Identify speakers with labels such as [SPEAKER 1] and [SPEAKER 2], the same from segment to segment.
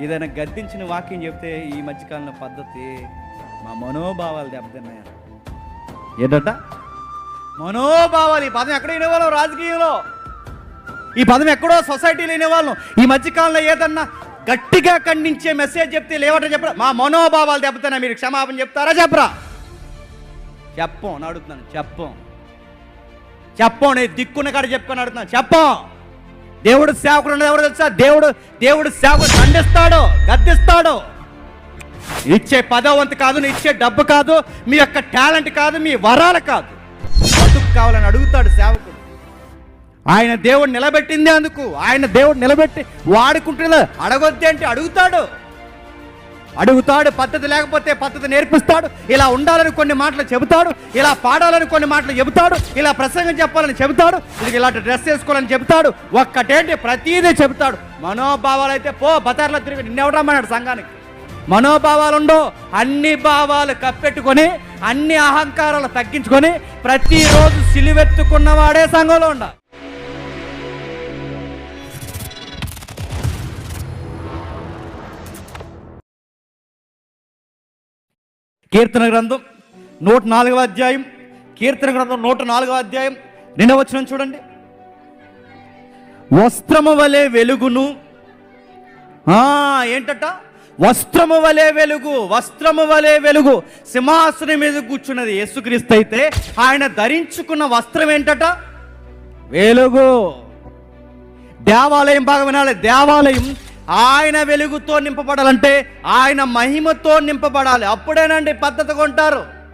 [SPEAKER 1] ఏదైనా గద్దించిన వాక్యం చెప్తే ఈ మధ్యకాలంలో పద్ధతి మా మనోభావాలు దెబ్బతిన్నాయి ఏంటట? మనోభావాలు. ఈ పదం ఎక్కడ వినేవాళ్ళం? రాజకీయంలో. ఈ పదం ఎక్కడో సొసైటీలో వినేవాళ్ళం. ఈ మధ్యకాలంలో ఏదన్నా గట్టిగా ఖండించే మెసేజ్ చెప్తే లేవట చెప్పరా? మా మనోభావాలు దెబ్బతిన్నా మీరు క్షమాపణ చెప్తారా చెప్పరా? చెప్పం అని అడుగుతున్నాను. చెప్పం. చెప్పం నేను దిక్కున్న కాడ చెప్పుకొని అడుగుతున్నాను. చెప్పం. దేవుడు సేవకుడు ఎవరు తెలుసా? దేవుడు దేవుడు సేవకుడు ఖండిస్తాడు గద్దిస్తాడు. ఇచ్చే పదవంతి కాదు నీ ఇచ్చే డబ్బు కాదు మీ యొక్క టాలెంట్ కాదు మీ వరాలు కాదు. బతుకు కావాలని అడుగుతాడు సేవకుడు. ఆయన దేవుడు నిలబెట్టింది అందుకు. ఆయన దేవుడు నిలబెట్టి వాడుకుంటున్నా అడగొద్ది అంటే అడుగుతాడు. అడుగుతాడు పద్ధతి లేకపోతే పద్ధతి నేర్పిస్తాడు. ఇలా ఉండాలని కొన్ని మాటలు చెబుతాడు ఇలా పాడాలని కొన్ని మాటలు చెబుతాడు ఇలా ప్రసంగం చెప్పాలని చెబుతాడు ఇది ఇలాంటి డ్రెస్ వేసుకోవాలని చెబుతాడు ఒక్కటేంటి ప్రతీదీ చెబుతాడు. మనోభావాలు అయితే పో బతార్లో తిరిగి నిన్నెవడమన్నాడు సంఘానికి? మనోభావాలు ఉండో అన్ని భావాలు కప్పెట్టుకొని అన్ని అహంకారాలు తగ్గించుకొని ప్రతిరోజు సిలువెత్తుకున్నవాడే సంఘంలో ఉండాలి. కీర్తన గ్రంథం నూట నాలుగవ అధ్యాయం. కీర్తన గ్రంథం నూట నాలుగవ అధ్యాయం. నిన్న వచ్చిన చూడండి. వస్త్రము వలె వెలుగును. ఏంటట? వస్త్రము వలె వెలుగు వస్త్రము వలె వెలుగు. సింహాసనం మీద కూర్చున్నది యేసుక్రీస్తు అయితే ఆయన ధరించుకున్న వస్త్రం ఏంటట? వెలుగు. దేవాలయం బాగా వినాలి. దేవాలయం ఆయన వెలుగుతో నింపబడాలంటే ఆయన మహిమతో నింపబడాలి. అప్పుడేనండి పద్ధతి కొంటారు.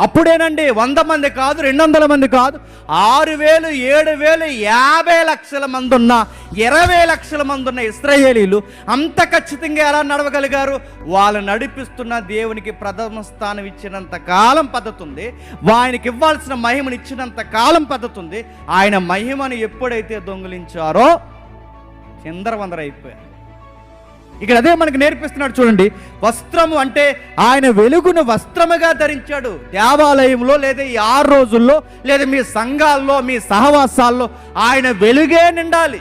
[SPEAKER 1] అప్పుడేనండి వంద మంది కాదు రెండు వందల మంది కాదు ఆరు వేలు ఏడు వేలు యాభై లక్షల మంది ఉన్న ఇరవై లక్షల మంది ఉన్న ఇస్రాయేలీలు అంత ఖచ్చితంగా ఎలా నడవగలిగారు? వాళ్ళు నడిపిస్తున్న దేవునికి ప్రథమ స్థానం ఇచ్చినంత కాలం పద్ధతి ఉంది. ఆయనకి ఇవ్వాల్సిన మహిమను ఇచ్చినంత కాలం పద్ధతి ఉంది. ఆయన మహిమను ఎప్పుడైతే దొంగిలించారో చిందరవందర అయిపోయారు. ఇక్కడ అదే మనకు నేర్పిస్తున్నాడు చూడండి వస్త్రము అంటే ఆయన వెలుగును వస్త్రముగా ధరించాడు. దేవాలయంలో లేదా ఈ ఆరు రోజుల్లో లేదా మీ సంఘాల్లో మీ సహవాసాల్లో ఆయన వెలుగే నిండాలి.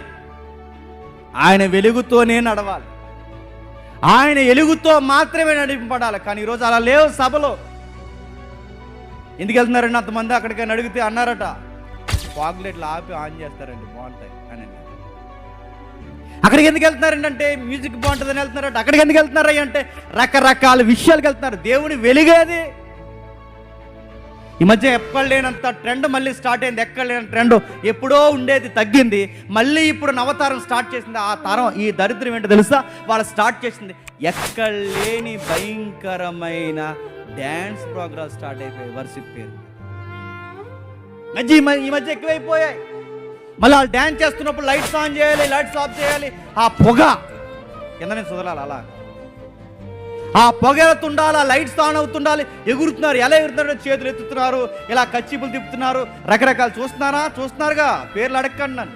[SPEAKER 1] ఆయన వెలుగుతోనే నడవాలి. ఆయన వెలుగుతో మాత్రమే నడిపబడాలి. కానీ ఈరోజు అలా లేవు సభలో. ఎందుకు వెళ్తున్నారండి అంతమంది అక్కడికి అడిగితే అన్నారట. ఫాగ్లెట్లు ఆపి ఆన్ చేస్తారండి బాగుంటాయి అని అక్కడికి ఎందుకు వెళ్తున్నారండి అంటే మ్యూజిక్ బాగుంటుందని వెళ్తున్నారంటే. అక్కడికి ఎందుకు వెళ్తున్నారు అంటే రకరకాల విషయాలకు వెళ్తున్నారు. దేవుని వెలిగేది. ఈ మధ్య ఎక్కడ లేనంత ట్రెండ్ మళ్ళీ స్టార్ట్ అయింది. ఎక్కడ లేని ట్రెండ్ ఎప్పుడో ఉండేది తగ్గింది. మళ్ళీ ఇప్పుడు నవతారం స్టార్ట్ చేసింది. ఆ తరం ఈ దరిద్రం ఏంటో తెలుసా? వాళ్ళు స్టార్ట్ చేసింది. ఎక్కడ లేని భయంకరమైన డ్యాన్స్ ప్రోగ్రామ్ స్టార్ట్ అయిపోయాయి వర్షిప్ పేరు మధ్య ఈ ఈ మధ్య ఎక్కువైపోయాయి. మళ్ళీ వాళ్ళు డ్యాన్స్ చేస్తున్నప్పుడు లైట్స్ ఆన్ చేయాలి లైట్స్ ఆఫ్ చేయాలి. ఆ పొగ కింద నేను చదలాలి అలా. ఆ పొగ వెళ్తుండాలి ఆ లైట్స్ ఆన్ అవుతుండాలి. ఎగురుతున్నారు ఎలా ఎగురుతున్నారు చేతులు ఎత్తుతున్నారు ఇలా కచ్చిపులు తిప్పుతున్నారు. రకరకాలు చూస్తున్నారా? చూస్తున్నారుగా. పేర్లు అడగండి నన్ను.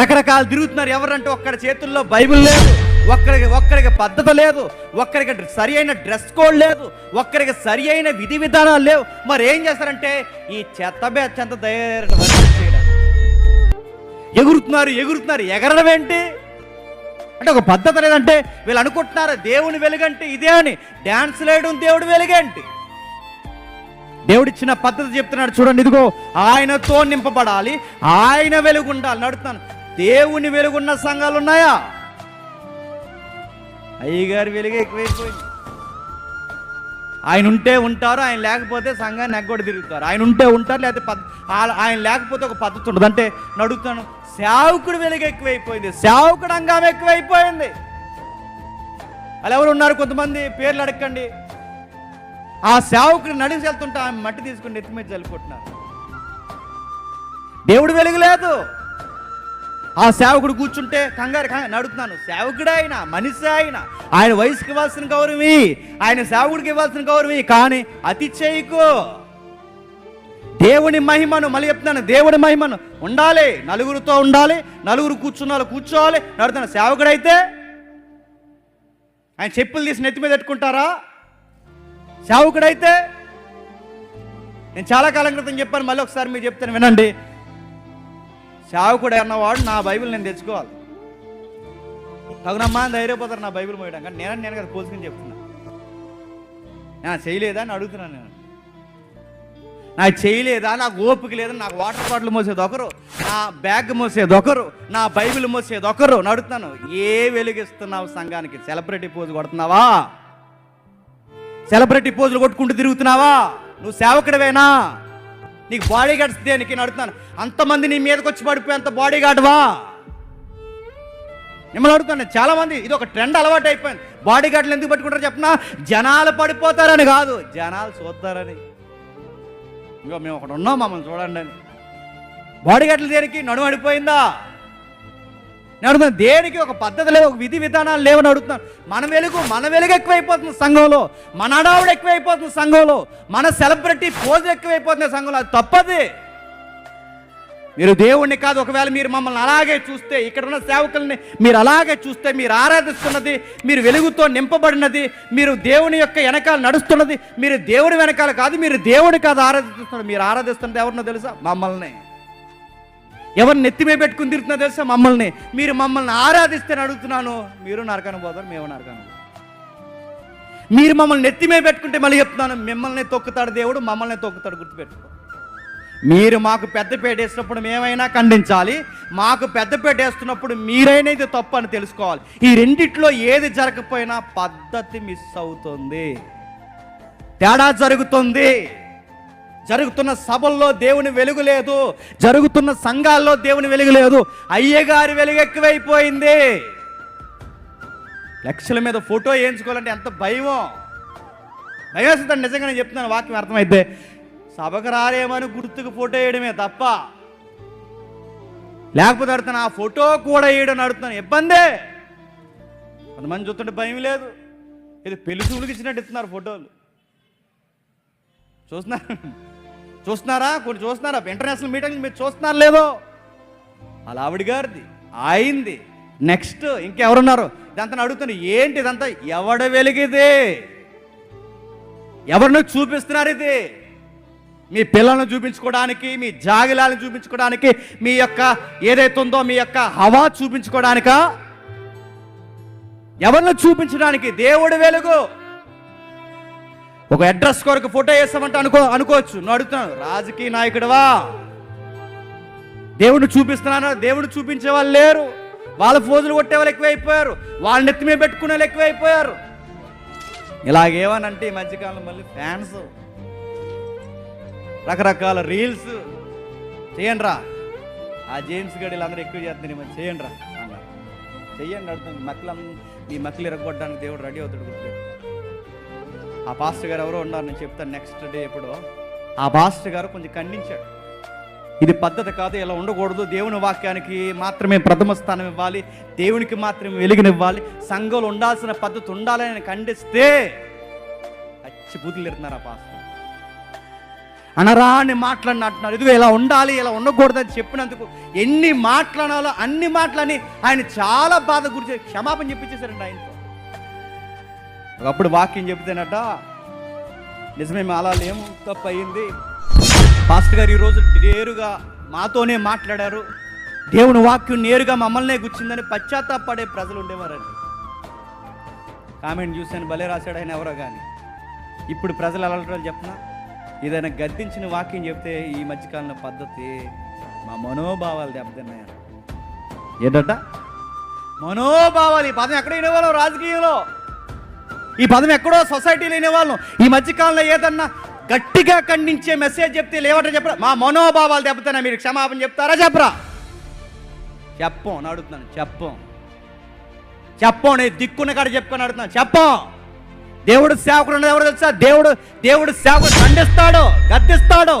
[SPEAKER 1] రకరకాలు తిరుగుతున్నారు. ఎవరంటే ఒక్కడ చేతుల్లో బైబిల్ లేదు ఒక్కరికి ఒక్కరికి పద్ధతి లేదు ఒక్కరికి సరి అయిన డ్రెస్ కోడ్ లేదు ఒక్కరికి సరి అయిన విధి విధానాలు లేవు. మరి ఏం చేస్తారంటే ఈ చెత్త బ్యాచ్ అంత ఎగురుతున్నారు ఎగురుతున్నారు. ఎగరడం ఏంటి? అంటే ఒక పద్ధతి లేదంటే వీళ్ళు అనుకుంటున్నారు దేవుని వెలుగంటే ఇదే అని. డ్యాన్స్ వేయడం దేవుడు వెలుగేంటి? దేవుడిచ్చిన పద్ధతి చెప్తున్నాడు చూడండి ఇదిగో ఆయనతో నింపబడాలి ఆయన వెలుగు ఉండాలి. నడుతున్నాను దేవుని వెలుగున్న సంఘాలు ఉన్నాయా? అయ్యగారు వెలుగే ఎక్కువైపోయింది. ఆయన ఉంటే ఉంటారు ఆయన లేకపోతే సంఘాన్ని ఎగ్గొడి తిరుగుతారు ఆయన ఉంటే ఉంటారు లేకపోతే ఆయన లేకపోతే ఒక పద్ధతి ఉండదు. అంటే నడుగుతాను సేవకుడు వెలుగు ఎక్కువైపోయింది. సేవకుడు అంగం ఎక్కువైపోయింది. అలా ఎవరు ఉన్నారు? కొంతమంది పేర్లు అడగండి. ఆ సేవకుడు నడిచి వెళ్తుంటే ఆమె మట్టి తీసుకుని ఎత్తి మీద చల్లుకుంటున్నారు. దేవుడు వెలుగు లేదు. ఆ సేవకుడు కూర్చుంటే కంగారు కంగారు నడుతున్నాను సేవకుడు ఆయన మనిషి ఆయన ఆయన వయసుకి ఇవ్వాల్సిన గౌరవి ఆయన సేవకుడికి ఇవ్వాల్సిన గౌరవి కానీ అతి చేయకు దేవుని మహిమను మళ్ళీ చెప్తున్నాను దేవుని మహిమను. ఉండాలి నలుగురితో ఉండాలి నలుగురు కూర్చున్నారు కూర్చోవాలి నడుతున్నాను సేవకుడైతే ఆయన చెప్పులు తీసి నెత్తి మీద పెట్టుకుంటారా? సేవకుడైతే నేను చాలా కాలం క్రితం చెప్పాను మళ్ళీ ఒకసారి మీరు చెప్తాను వినండి. సేవకుడు అన్నవాడు నా బైబిల్ నేను తెచ్చుకోవాలి. తగునమ్మా అని ధైర్యపోతారు నా బైబిల్ మోయడం కానీ నేను నేను కదా పోల్చుకుని చెప్తున్నా. నేను చేయలేదా అని అడుగుతున్నాను నేను. నాకు చేయలేదా నాకు ఓపిక లేదా నాకు వాటర్ బాటిల్ మోసేది ఒకరు నా బ్యాగ్ మోసేది ఒకరు నా బైబిల్ మోసేది ఒకరు. నడుతున్నాను ఏ వెలుగిస్తున్నావు సంఘానికి? సెలబ్రిటీ పోజు కొడుతున్నావా? సెలబ్రిటీ పోజులు కొట్టుకుంటూ తిరుగుతున్నావా? నువ్వు సేవకుడివేనా? నీకు బాడీ గార్డ్స్ దేనికి? నడుతున్నాను అంతమంది నీ మీదకి వచ్చి పడిపోయి అంత బాడీ గార్డ్వా మిమ్మల్ని అడుగుతాను చాలా మంది ఇది ఒక ట్రెండ్ అలవాటు అయిపోయింది బాడీ గార్డులు ఎందుకు పట్టుకుంటారు చెప్పినా? జనాలు పడిపోతారని కాదు జనాలు చూస్తారని. ఇంకా మేము ఒకటి ఉన్నాం మమ్మల్ని చూడండి అని. బాడీ గట్ల దేనికి? నడుము అడిపోయిందా నేను దేనికి? ఒక పద్ధతి లేదు ఒక విధి విధానాలు లేవని అడుగుతున్నాను. మన వెలుగు మన వెలుగు ఎక్కువైపోతుంది సంఘంలో. మన అడావుడు ఎక్కువైపోతుంది సంఘంలో. మన సెలబ్రిటీ పోజు ఎక్కువైపోతుంది సంఘంలో. అది తప్పది. మీరు దేవుణ్ణి కాదు ఒకవేళ మీరు మమ్మల్ని అలాగే చూస్తే ఇక్కడ ఉన్న సేవకుల్ని మీరు అలాగే చూస్తే మీరు ఆరాధిస్తున్నది మీరు వెలుగుతో నింపబడినది మీరు దేవుని యొక్క వెనకాల నడుస్తున్నది మీరు దేవుని వెనకాల కాదు మీరు దేవుని కాదు ఆరాధిస్తున్నారు మీరు ఆరాధిస్తున్నది ఎవరినో తెలుసా? మమ్మల్ని. ఎవరిని నెత్తిమే పెట్టుకుని తిరుగుతున్నా తెలుసా? మమ్మల్ని. మీరు మమ్మల్ని ఆరాధిస్తే అడుగుతున్నాను మీరు నరకాను పోతారు మేము నరకాను మీరు మమ్మల్ని నెత్తిమే పెట్టుకుంటే మళ్ళీ చెప్తున్నాను మిమ్మల్ని తొక్కుతాడు దేవుడు మమ్మల్ని తొక్కుతాడు గుర్తుపెట్టుకో. మీరు మాకు పెద్దపేట వేసినప్పుడు మేమైనా ఖండించాలి. మాకు పెద్దపేట వేస్తున్నప్పుడు మీరైనా ఇది తప్పు అని తెలుసుకోవాలి. ఈ రెండిట్లో ఏది జరగకపోయినా పద్ధతి మిస్ అవుతుంది. తేడా జరుగుతుంది. జరుగుతున్న సభల్లో దేవుని వెలుగు లేదు. జరుగుతున్న సంఘాల్లో దేవుని వెలుగు లేదు. అయ్యగారి వెలుగు ఎక్కువైపోయింది. లక్షల మీద ఫోటో వేయించుకోవాలంటే ఎంత భయమో. భయం వేస్తుంది నిజంగా నేను చెప్తున్నాను వాక్యం అర్థమైతే. సభకు రారేమని గుర్తుకు ఫోటో వేయడమే తప్ప లేకపోతే అడుగుతాను ఆ ఫోటో కూడా వేయడం అడుగుతాను ఇబ్బందే! కొంతమంది చూస్తుంటే భయం లేదు. ఇది పెళ్ళి చూపులకు ఇచ్చినట్టు ఇస్తున్నారు ఫోటోలు. చూస్తున్నారు? చూస్తున్నారా? కొన్ని చూస్తున్నారా? ఇంటర్నేషనల్ మీటింగ్ మీరు చూస్తున్నారు లేదో? అలా ఆవిడ గారిది ఆయింది. నెక్స్ట్ ఇంకెవరున్నారు? ఇదంతా అడుగుతాను ఏంటి ఇదంతా? ఎవడ వెలిగిది ఎవరిని చూపిస్తున్నారు ఇది? మీ పిల్లలను చూపించుకోవడానికి మీ జాగిలాలను చూపించుకోవడానికి మీ యొక్క ఏదైతే ఉందో మీ యొక్క హవా చూపించుకోవడానికా? ఎవరిని చూపించడానికి? దేవుడు వెలుగు. ఒక అడ్రస్ కొరకు ఫోటో వేస్తామంటే అనుకో అనుకోవచ్చు. నువ్వు అడుగుతున్నాను రాజకీయ నాయకుడివా? దేవుడిని చూపిస్తున్నాను? దేవుడు చూపించే వాళ్ళు లేరు. వాళ్ళ ఫోజులు కొట్టే వాళ్ళు ఎక్కువైపోయారు. వాళ్ళ నెత్తి మీద పెట్టుకునే వాళ్ళు ఎక్కువైపోయారు. ఇలాగేమనంటే ఈ మధ్యకాలంలో మళ్ళీ ఫ్యాన్స్. రకరకాల రీల్స్. చేయండి రా ఆ జేమ్స్ గడిలు అందరూ ఎక్కువ చేస్తుంది మరి చేయండి రా అన్నారు చెయ్యండి అడుగుతుంది మక్కలం మీ మక్కలు ఇరగొట్టడానికి దేవుడు రెడీ అవుతాడు గుర్తు ఆ పాస్టర్ గారు ఎవరో ఉన్నారు నేను చెప్తాను నెక్స్ట్ డే ఎప్పుడో. ఆ పాస్టర్ గారు కొంచెం ఖండించాడు. ఇది పద్ధతి కాదు ఇలా ఉండకూడదు. దేవుని వాక్యానికి మాత్రమే ప్రథమ స్థానం ఇవ్వాలి. దేవునికి మాత్రమే వెలుగునివ్వాలి. సంఘంలో ఉండాల్సిన పద్ధతి ఉండాలని ఖండిస్తే అచ్చి బుద్ధులు తిడుతున్నారు ఆ పాస్టర్. అనరాని మాట్లాడిన అంటున్నారు. ఇదిగో ఇలా ఉండాలి ఇలా ఉండకూడదని చెప్పినందుకు ఎన్ని మాట్లాడాలో అన్ని మాటలని ఆయన చాలా బాధ గురించి క్షమాపణ చెప్పించేశారండి ఆయనతో. ఒకప్పుడు వాక్యం చెప్తేనట నిజమే మా అలా ఏం తప్పు అయింది పాస్టర్ గారు ఈరోజు నేరుగా మాతోనే మాట్లాడారు. దేవుని వాక్యం నేరుగా మమ్మల్నే గుచ్చిందని పశ్చాత్తాపడే ప్రజలు ఉండేవారండి. కామెంట్ చూశాను భలే రాశాడు ఆయన ఎవరో కానీ ఇప్పుడు ప్రజలు ఎలా చెప్పనా ఏదైనా గద్దించిన వాక్యం చెప్తే ఈ మధ్యకాలంలో పద్ధతి మా మనోభావాలు దెబ్బతిన్నాయి? ఏంటట? మనోభావాలు ఈ పదం ఎక్కడ వినేవాళ్ళం? రాజకీయంలో. ఈ పదం ఎక్కడో సొసైటీలో వినేవాళ్ళం. ఈ మధ్యకాలంలో ఏదన్నా గట్టిగా ఖండించే మెసేజ్ చెప్తే లేవట చెప్పరా? మా మనోభావాలు దెబ్బతిన్నా మీరు క్షమాపణ చెప్తారా? చెప్పరా? చెప్పం అని అడుగుతున్నాను. చెప్పం. చెప్పం నేను దిక్కున్న కాడ చెప్పుకొని అడుగుతున్నాను. చెప్పం. దేవుడు సేవకుడు ఎవరు తెలుసా? దేవుడు దేవుడు సేవకుడు ఖండిస్తాడు గద్దిస్తాడు.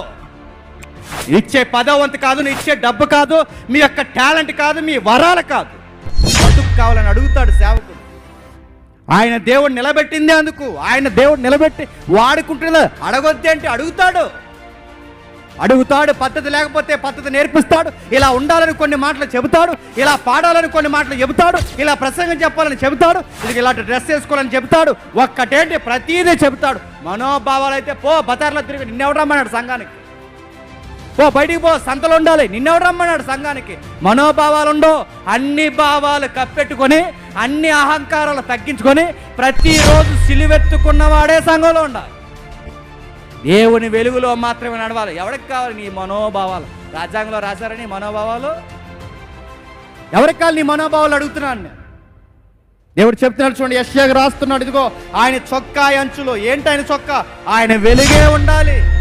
[SPEAKER 1] ఇచ్చే పదవంతు కాదు ఇచ్చే డబ్బు కాదు మీ యొక్క టాలెంట్ కాదు మీ వరాలు కాదు. బతుకు కావాలని అడుగుతాడు సేవకుడు. ఆయన దేవుడు నిలబెట్టిందే అందుకు. ఆయన దేవుడు నిలబెట్టి వాడుకుంటున్నా అడగొద్ది అంటే అడుగుతాడు. అడుగుతాడు పద్ధతి లేకపోతే పద్ధతి నేర్పిస్తాడు. ఇలా ఉండాలని కొన్ని మాటలు చెబుతాడు ఇలా పాడాలని కొన్ని మాటలు చెబుతాడు ఇలా ప్రసంగం చెప్పాలని చెబుతాడు ఇది ఇలాంటి డ్రెస్ వేసుకోవాలని చెబుతాడు ఒక్కటేంటి ప్రతీదీ చెబుతాడు. మనోభావాలు అయితే పో బజార్లో తిరిగి నిన్నెవడమ్మన్నాడు సంఘానికి? పో బయటికి పో సంతలో ఉండాలి నిన్నెవడమ్మన్నాడు సంఘానికి? మనోభావాలు ఉండో అన్ని భావాలు కప్పెట్టుకొని అన్ని అహంకారాలు తగ్గించుకొని ప్రతిరోజు సిలువెత్తుకున్నవాడే సంఘంలో ఉండాలి. దేవుని వెలుగులో మాత్రమే నడవాలి. ఎవరికి కావాలి? నీ మనోభావాలు. రాజ్యాంగంలో రాశారని మనోభావాలు? ఎవరికి కావాలి? నీ మనోభావాలు అడుగుతున్నాను నేను. దేవుడు చెప్తున్నాడు చూడండి యశ్యాకు రాస్తున్నాడు. ఇదిగో ఆయన చొక్కా అంచులో. ఏంటి ఆయన చొక్కా? ఆయన వెలుగే ఉండాలి.